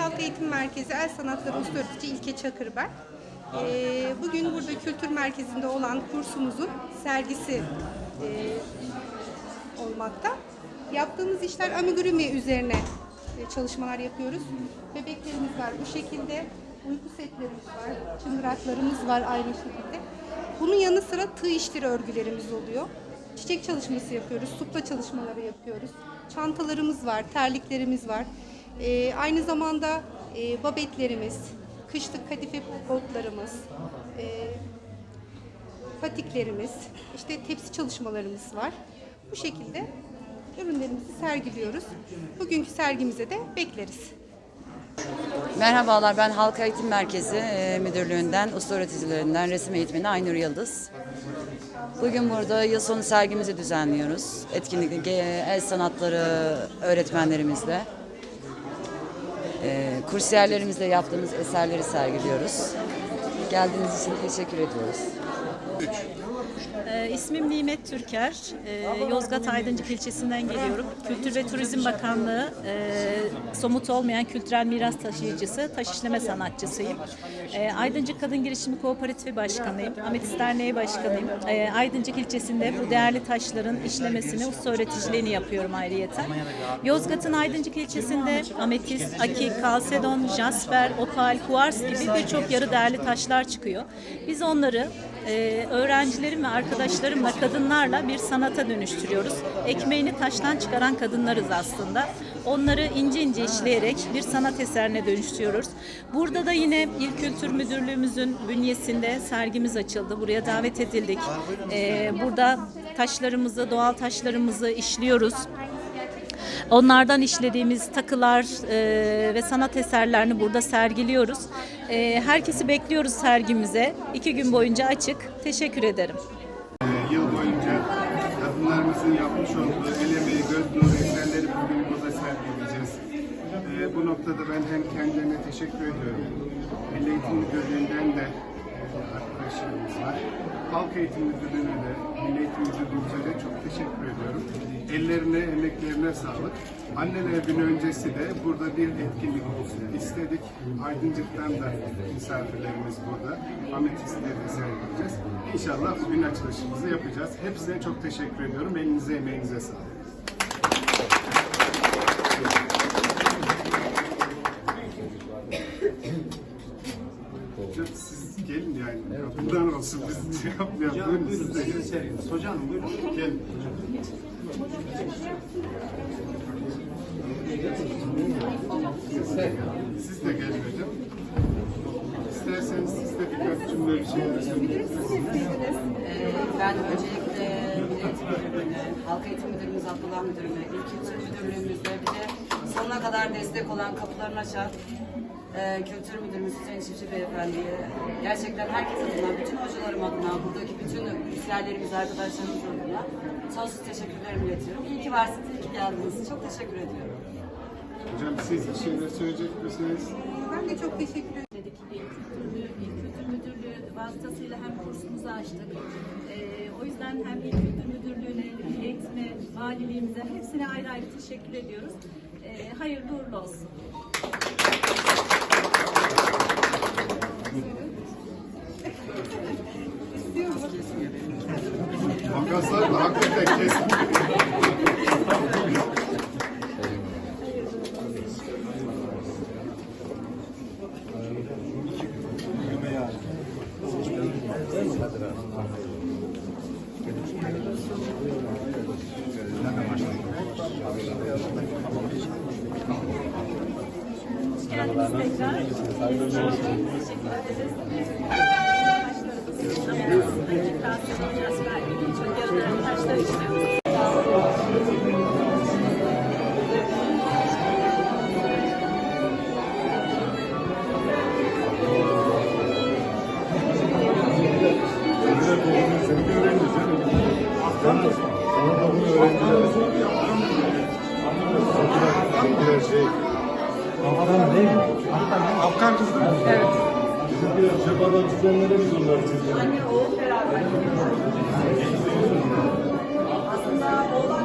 Halk Eğitim Merkezi El Sanatları Öğretici İlke Çakır ben. Ee, bugün burada kültür merkezinde olan kursumuzun sergisi e, olmakta. Yaptığımız işler amigurumi üzerine e, çalışmalar yapıyoruz. Bebeklerimiz var bu şekilde. Uyku setlerimiz var, çıngıraklarımız var aynı şekilde. Bunun yanı sıra tığ işleri örgülerimiz oluyor. Çiçek çalışması yapıyoruz, supla çalışmaları yapıyoruz. Çantalarımız var, terliklerimiz var. Ee, aynı zamanda e, babetlerimiz, kışlık kadife botlarımız, e, patiklerimiz, işte tepsi çalışmalarımız var. Bu şekilde ürünlerimizi sergiliyoruz. Bugünkü sergimize de bekleriz. Merhabalar, ben Halk Eğitim Merkezi e, Müdürlüğü'nden, usta öğreticilerinden resim eğitmeni Aynur Yıldız. Bugün burada yıl sonu sergimizi düzenliyoruz. Etkinlik, e, el sanatları öğretmenlerimizle. E, kursiyerlerimizle yaptığımız eserleri sergiliyoruz. Geldiğiniz için teşekkür ediyoruz. Ee, ismim Nimet Türker. Ee, Yozgat Aydıncık ilçesinden geliyorum. Kültür ve Turizm Bakanlığı e, somut olmayan kültürel miras taşıyıcısı, taş işleme sanatçısıyım. Ee, Aydıncık Kadın Girişimi Kooperatifi Başkanıyım. Ametist Derneği Başkanıyım. Ee, Aydıncık ilçesinde bu değerli taşların işlemesini, usta öğreticiliğini yapıyorum ayrıyeten. Yozgat'ın Aydıncık ilçesinde ametist, akik, kalsedon, jasper, opal, kuars gibi birçok yarı değerli taşlar çıkıyor. Biz onları e, öğrencilerim ve arkadaşlarımla, kadınlarla bir sanata dönüştürüyoruz. Ekmeğini taştan çıkaran kadınlarız aslında. Onları ince ince işleyerek bir sanat eserine dönüştürüyoruz. Burada da yine İl Kültür Müdürlüğümüzün bünyesinde sergimiz açıldı. Buraya davet edildik. E, burada taşlarımızı, doğal taşlarımızı işliyoruz. Onlardan işlediğimiz takılar e, ve sanat eserlerini burada sergiliyoruz. E, herkesi bekliyoruz sergimize. İki gün boyunca açık. Teşekkür ederim. Ee, yıl boyunca kadınlarımızın yapmış olduğu el emeği, göz nuru eserleri bugün burada sergileyeceğiz. Ee, bu noktada ben hem kendilerine teşekkür ediyorum. Milli Eğitim Müdürlüğü'nden de e, arkadaşlarımız var. Halk Eğitim Müdürlüğü'ne de, Milli Eğitim Müdürlüğümüze de çok teşekkür ediyorum. Ellerine, emeklerine sağlık. Anneler Günü öncesi de burada bir etkinlik olsun istedik. Aydıncık'tan da misafirlerimiz burada. Ametistleri de sergileyeceğiz. İnşallah bugün açılışımızı yapacağız. Hepsine çok teşekkür ediyorum. Elinize, emeğinize sağlık. Hocam siz gelin yani. Kapıdan olsun biz şey yapmayalım. Buyurun siz de gelin. Hocam buyurun. Gelin. Siz de gelin hocam. İsterseniz siz de birkaç cümle bir şeyler söyleyebilirsiniz. Ee, Ben öncelikle Halk Eğitim Müdürümüz Abdullah Müdürü'ne, İl Kültür Müdürlüğümüzde bir de sonuna kadar destek olan, kapılarını açan e, Kültür Müdürümüz Hüseyin Çiftçi Beyefendi'ye, gerçekten herkes adına, bütün hocalarım adına, buradaki bütün üslerlerimiz, arkadaşlarımız adına sonsuz teşekkürlerimi iletiyorum. İyi ki varsınız, iyi ki geldiniz. Çok teşekkür ediyorum. Hocam siz bir şeyler söyleyecek misiniz? Ben de çok teşekkür ederim. dedik. İl Kültür Müdürlüğü vasıtasıyla hem kursumuzu açtık. Ee, o yüzden hem İl Kültür Müdürlüğü'ne, Eğitim'e, valiliğimize hepsine ayrı ayrı teşekkür ediyoruz. Ee, hayırlı uğurlu olsun. Da hakikaten kesin. Teşekkür ederiz. Şabadan çizenlere biz onlar çizelim. Anne, oğul beraber. Aslında oğlan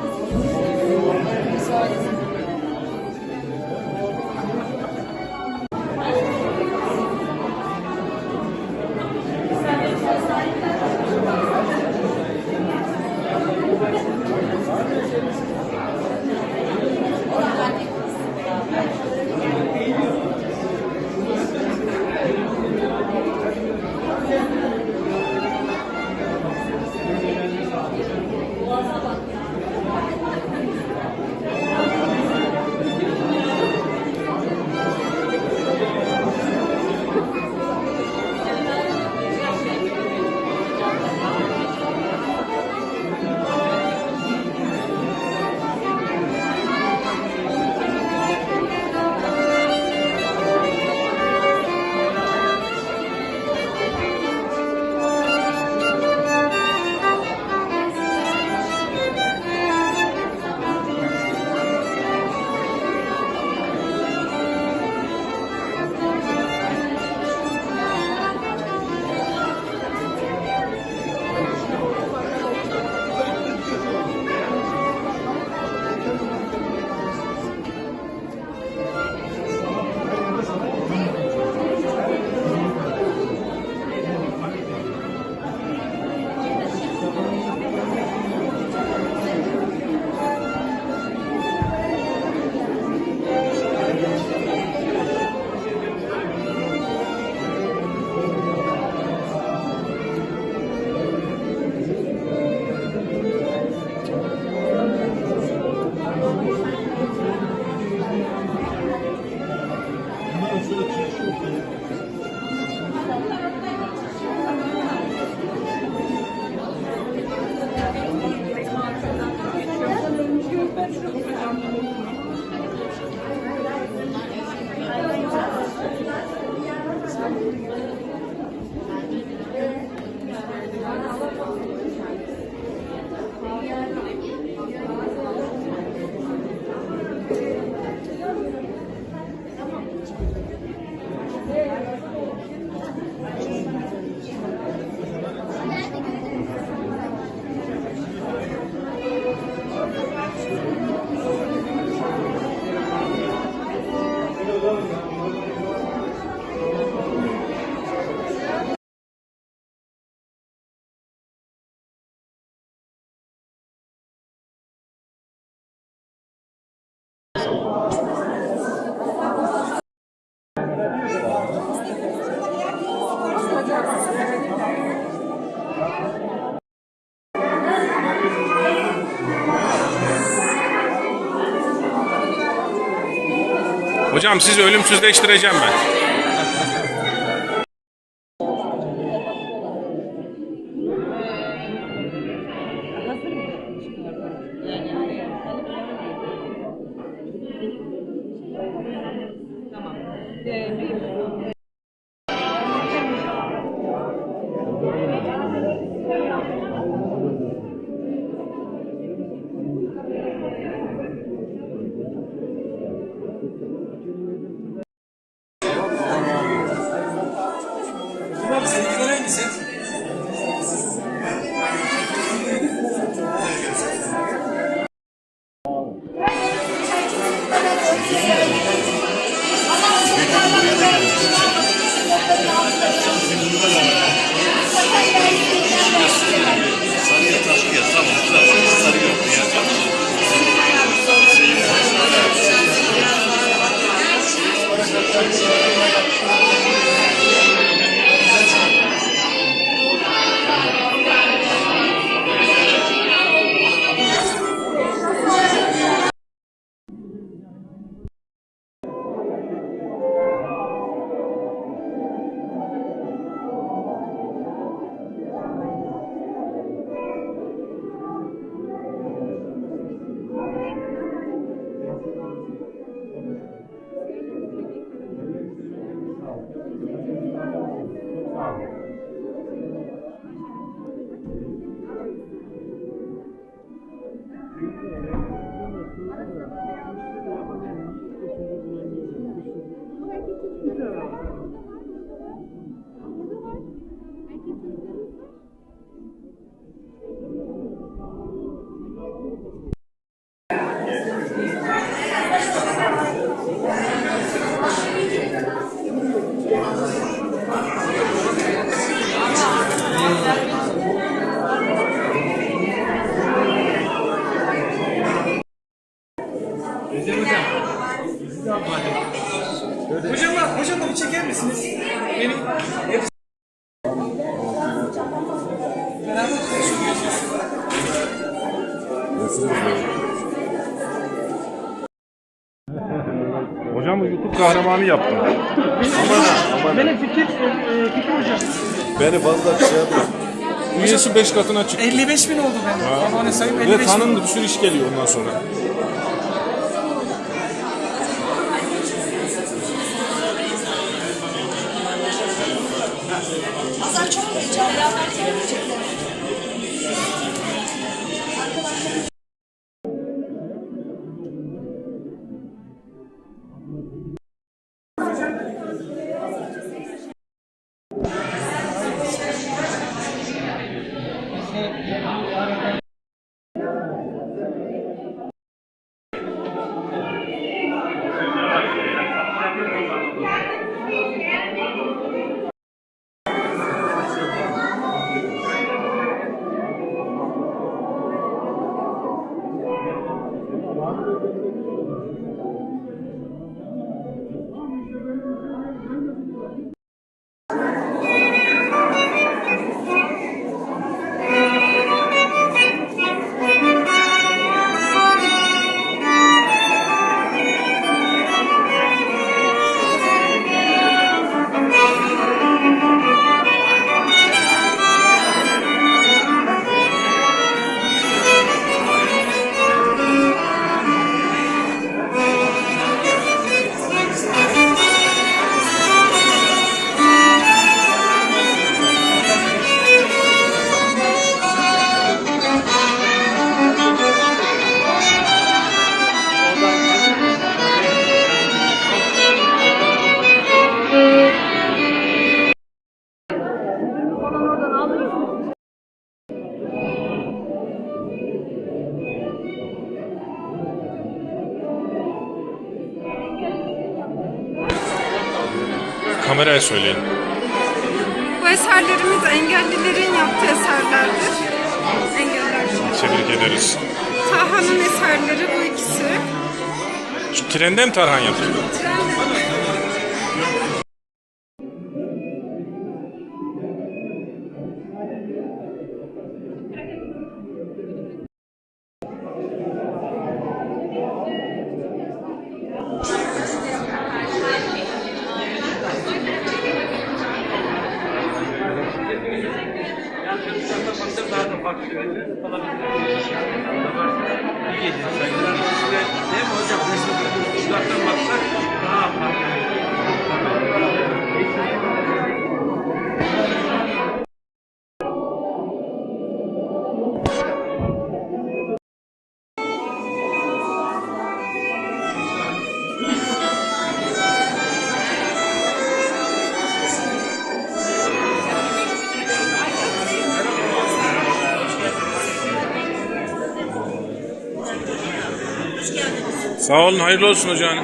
Hocam sizi ölümsüzleştireceğim ben. Hocam bak, hocam bir çeker misiniz? Benim. Hocam YouTube kahramanı yaptım. Benim fikir, e, fikir hocam. Beni fazla şey yapma. Üyesi 5 katına çıktı. 55 bin oldu benim. Abone sayım 55 Ve bin. tanındı bir sürü iş geliyor ondan sonra. Kameraya söyleyin. Bu eserlerimiz engellilerin yaptığı eserlerdir. Engeller için. Tebrik ederiz. Taha'nın eserleri bu ikisi. Şu trende mi Tarhan yapıyor? Sağ olun, hayırlı olsun hocam.